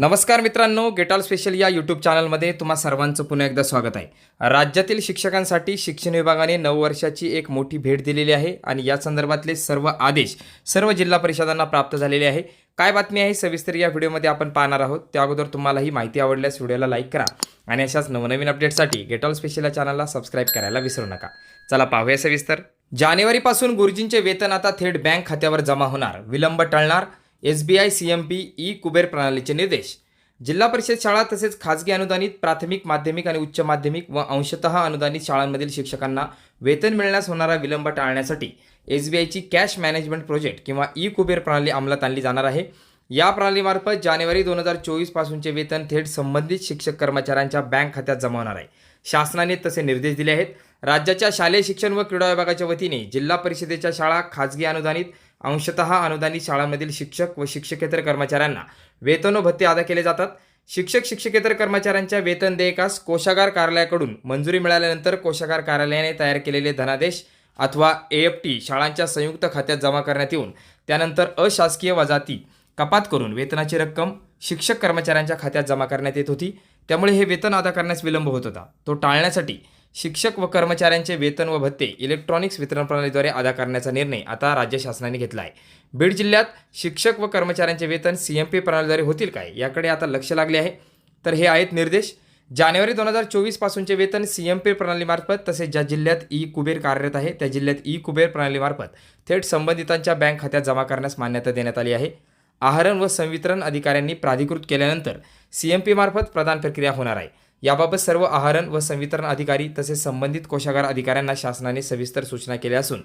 नमस्कार मित्रांनो गेटॉल स्पेशल या यूट्यूब चॅनलमध्ये तुम्हा सर्वांचं पुन्हा एकदा स्वागत आहे. राज्यातील शिक्षकांसाठी शिक्षण विभागाने नऊ वर्षाची एक मोठी भेट दिलेली आहे आणि या संदर्भातले सर्व आदेश सर्व जिल्हा परिषदांना प्राप्त झालेले आहे. काय बातमी आहे सविस्तर या व्हिडिओमध्ये आपण पाहणार आहोत. त्या अगोदर तुम्हाला ही माहिती आवडल्यास व्हिडिओला लाईक करा आणि अशाच नवनवीन अपडेटसाठी गेटॉल स्पेशल या चॅनलला सबस्क्राईब करायला विसरू नका. चला पाहूया सविस्तर. जानेवारीपासून गुरुजींचे वेतन आता थेट बँक खात्यावर जमा होणार. विलंब टळणार. S B I C M P E Kuber प्रणालीचे निर्देश. जिल्हा परिषद शाळा तसेच खाजगी अनुदानित प्राथमिक माध्यमिक आणि उच्च माध्यमिक व अंशतः अनुदानित शाळांमधील शिक्षकांना वेतन मिळण्यास होणारा विलंब टाळण्यासाठी एस बी आयची कॅश मॅनेजमेंट प्रोजेक्ट किंवा ई कुबेर प्रणाली अंमलात आणली जाणार आहे. या प्रणालीमार्फत जानेवारी दोन हजार चोवीसपासूनचे वेतन थेट संबंधित शिक्षक कर्मचाऱ्यांच्या बँक खात्यात जमा होणार आहे. शासनाने तसे निर्देश दिले आहेत. राज्याच्या शालेय शिक्षण व क्रीडा विभागाच्या वतीने जिल्हा परिषदेच्या शाळा खाजगी अनुदानित अंशतः अनुदानित शाळांमधील शिक्षक व शिक्षकेतर कर्मचाऱ्यांना वेतन व भत्ते अदा केले जातात. शिक्षक शिक्षकेतर कर्मचाऱ्यांच्या वेतन देयकास कोशागार कार्यालयाकडून मंजुरी मिळाल्यानंतर कोशागार कार्यालयाने तयार केलेले धनादेश अथवा ए एफ टी शाळांच्या संयुक्त खात्यात जमा करण्यात येऊन त्यानंतर अशासकीय वजाती कपात करून वेतनाची रक्कम शिक्षक कर्मचाऱ्यांच्या खात्यात जमा करण्यात येत होती. त्यामुळे हे वेतन अदा करण्यास विलंब होत होता. तो टाळण्यासाठी शिक्षक व कर्मचाऱ्यांचे वेतन व भत्ते इलेक्ट्रॉनिक्स वितरण प्रणालीद्वारे अदा करण्याचा निर्णय आता राज्य शासनाने घेतला आहे. बीड जिल्ह्यात शिक्षक व कर्मचाऱ्यांचे वेतन सी एम पी प्रणालीद्वारे होतील काय? याकडे आता लक्ष लागले आहे. तर हे आहेत निर्देश. जानेवारी दोन हजार चोवीसपासूनचे वेतन सी एम पी प्रणालीमार्फत तसेच ज्या जिल्ह्यात ई कुबेर कार्यरत आहे त्या जिल्ह्यात ई कुबेर प्रणालीमार्फत थेट संबंधितांच्या बँक खात्यात जमा करण्यास मान्यता देण्यात आली आहे. आहरण व संवितरण अधिकाऱ्यांनी प्राधिकृत केल्यानंतर सी एम पीमार्फत प्रदान प्रक्रिया होणार आहे. याबाबत सर्व आहरण व संवितरण अधिकारी तसेच संबंधित कोशागार अधिकाऱ्यांना शासनाने सविस्तर सूचना केल्या असून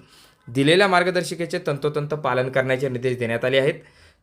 दिलेल्या मार्गदर्शिकेचे तंतोतंत पालन करण्याचे निर्देश देण्यात आले आहेत.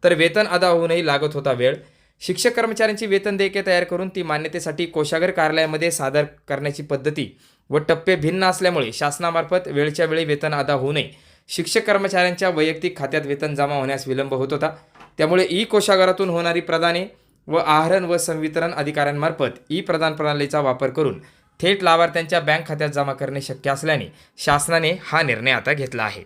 तर वेतन अदा होऊनही लागत होता वेळ. शिक्षक कर्मचाऱ्यांची वेतन देयके तयार करून ती मान्यतेसाठी कोशागार कार्यालयामध्ये सादर करण्याची पद्धती व टप्पे भिन्न असल्यामुळे शासनामार्फत वेळच्या वेळी वेतन अदा होऊ नये. शिक्षक कर्मचाऱ्यांच्या वैयक्तिक खात्यात वेतन जमा होण्यास विलंब होत होता. त्यामुळे ई कोशागारातून होणारी प्रदाने व आहरण व संवितरण अधिकाऱ्यांमार्फत ई प्रदान प्रणालीचा वापर करून थेट लाभार्थ्यांच्या बँक खात्यात जमा करणे शक्य असल्याने शासनाने हा निर्णय आता घेतला आहे.